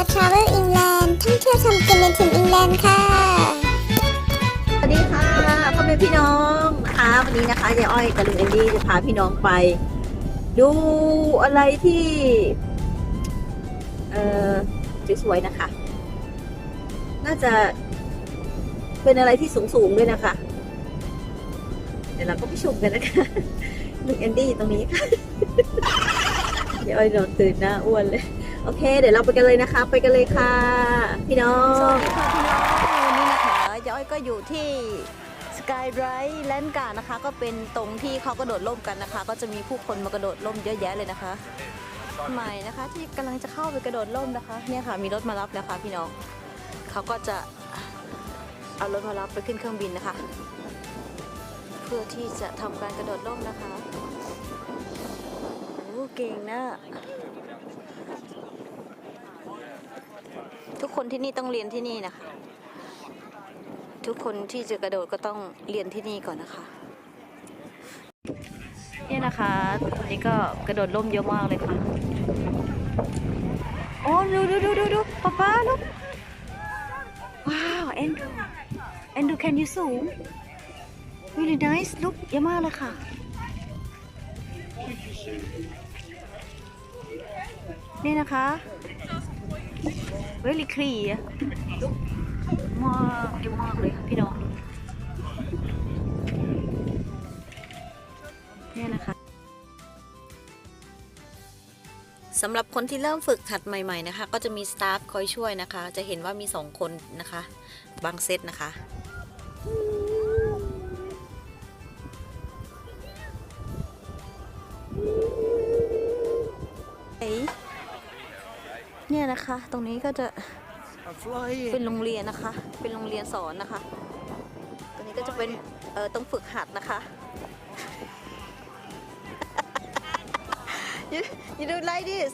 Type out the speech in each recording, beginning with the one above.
ยทราเวลอิงแลนด์ท่องเที่ยวทำกินในถิ่นอิงแลนด์ค่ะ สวัสดีค่ะพ่อแม่พี่น้องนะคะวันนี้นะคะยายอ้อยกับลุงเอนดี้จะพาพี่น้องไป ดูอะไรที่ เออสวยๆนะคะ น่าจะเป็นอะไรที่สูงๆด้วยนะคะ เดี๋ยวเราก็ไปชมกันนะคะลุงเอนดี้ตรงนี้ค่ะยายอ้อยนอนตื่นหน้าอ้วนเลย โอเค เดี๋ยวเราไปกันเลยนะคะ ไปกันเลยค่ะ พี่น้องสวัสดีค่ะพี่น้องวันนี้นะคะย้อยก็อยู่ที่สกายไรท์แลนด์การ์นะคะ ก็เป็นตรงที่เขากระโดดร่มกันนะคะ ก็จะมีผู้คนมากระโดดร่มเยอะแยะเลยนะคะใหม่นะคะ ที่กำลังจะเข้าไปกระโดดร่มนะคะ เนี่ยค่ะ มีรถมารับแล้วค่ะพี่น้องเขาก็จะเอารถมารับไปขึ้นเครื่องบินนะคะ เพื่อที่จะทำการกระโดดร่มนะคะโอ้เก่งนะ ทุกคนที่นี่ต้องเรียนที่นี่นะคะ ทุกคนที่จะกระโดดก็ต้องเรียนที่นี่ก่อนนะคะเนี่ยนะคะวันนี้ก็กระโดดร่มเยอะมากเลยค่ะโอ้ดูดูดูดูดูป๊าป๊าลูกว้าวแอนดูแอนดู can you zoom really nice ลูกเยอะมากเลยค่ะนี่นะคะ very clear มากเยอะมากเลยค่ะพี่น้องนี่นะคะสำหรับคนที่เริ่มฝึกหัดใหม่ๆนะคะ ก็จะมีสตาฟคอยช่วยนะคะ จะเห็นว่ามีสองคนนะคะ บางเซตนะคะ เนี่ยนะคะ ตรงนี้ก็จะเป็นโรงเรียนนะคะ เป็นโรงเรียนสอนนะคะ ตรงนี้ก็จะเป็นเอ่อต้องฝึกหัดนะคะ you you do like this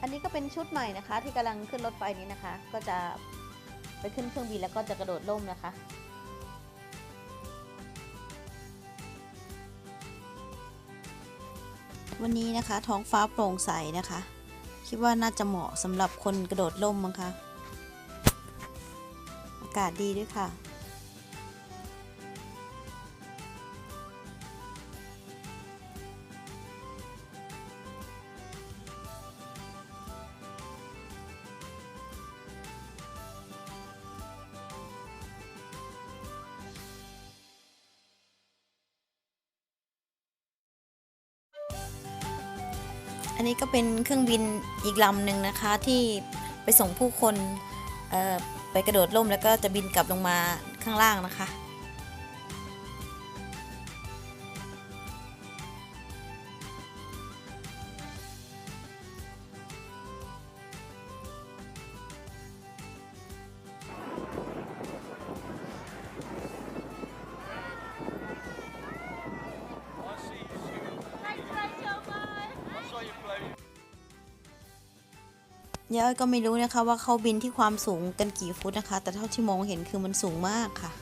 อันนี้ก็เป็นชุดใหม่นะคะ ที่กำลังขึ้นรถไฟนี้นะคะ ก็จะไปขึ้นเครื่องบินแล้วก็จะกระโดดร่มนะคะวันนี้นะคะท้องฟ้าโปร่งใสนะคะ คิดว่าน่าจะเหมาะสำหรับคนกระโดดร่มมั้งคะ อากาศดีด้วยค่ะ อันนี้ก็เป็นเครื่องบินอีกลำหนึ่งนะคะที่ไปส่งผู้คนไปกระโดดร่มแล้วก็จะบินกลับลงมาข้างล่างนะคะ ยายอ้อยก็ไม่รู้นะคะว่าเขาบินที่ความสูงกันกี่ฟุตนะคะ แต่เท่าที่มองเห็นคือมันสูงมากค่ะ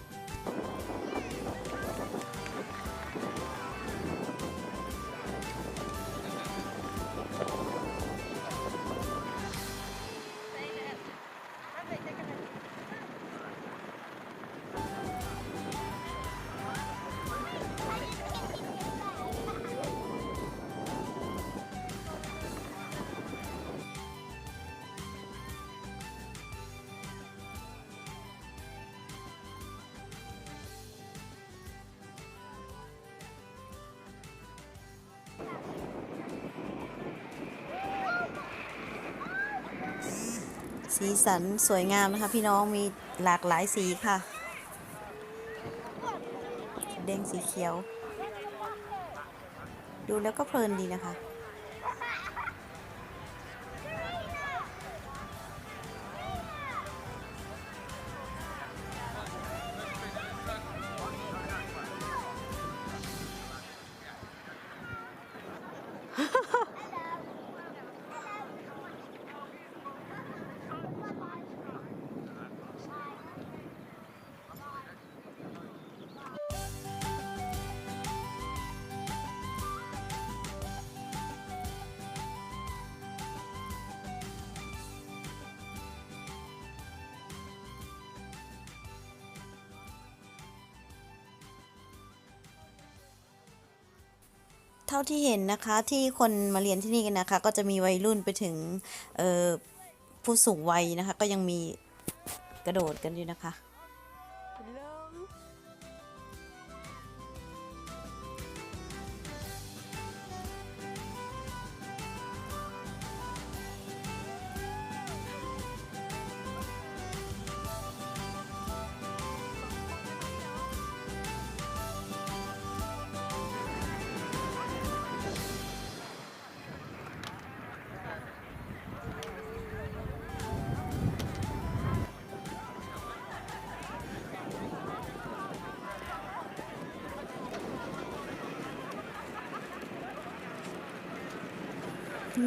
สีสันสวยงามนะคะ พี่น้องมีหลากหลายสีค่ะ แดงสีเขียว ดูแล้วก็เพลินดีนะคะ ท่าที่เห็นนะคะที่คนมาเรียนที่นี่กันนะคะ ก็จะมีวัยรุ่นไปถึงผู้สูงวัยนะคะ ก็ยังมีกระโดดกันอยู่นะคะ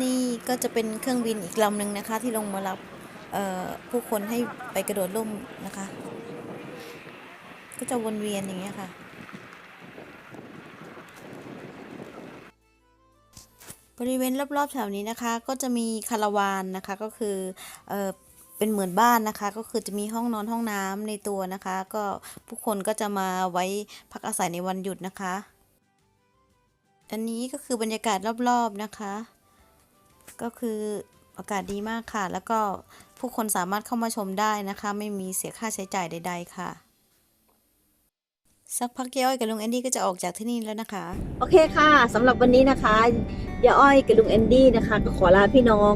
นี่ก็จะเป็นเครื่องบินอีกลำหนึ่งนะคะ ที่ลงมารับผู้คนให้ไปกระโดดร่มนะคะ ก็จะวนเวียนอย่างเงี้ยค่ะ บริเวณรอบๆแถวนี้นะคะ ก็จะมีคาราวานนะคะก็คือเออเป็นเหมือนบ้านนะคะ ก็คือจะมีห้องนอนห้องน้ำในตัวนะคะ ก็ผู้คนก็จะมาไว้พักอาศัยในวันหยุดนะคะ อันนี้ก็คือบรรยากาศรอบๆนะคะ ก็คืออากาศดีมากค่ะ แล้วก็ผู้คนสามารถเข้ามาชมได้นะคะ ไม่มีเสียค่าใช้จ่ายใด ๆ ค่ะ สักพักย้อ้อยกับลุงแอนดี้ก็จะออกจากที่นี่แล้วนะคะ โอเคค่ะสำหรับวันนี้นะคะยาอ้อยกับลุงแอนดี้นะคะ ก็ขอลาพี่น้อง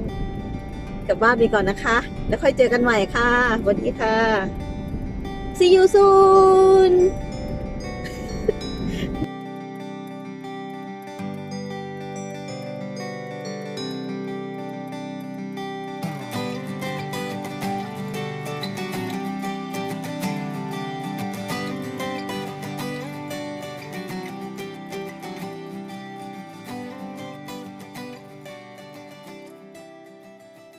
กลับบ้านไปก่อนนะคะ แล้วค่อยเจอกันใหม่ค่ะสวัสดีค่ะ see you soon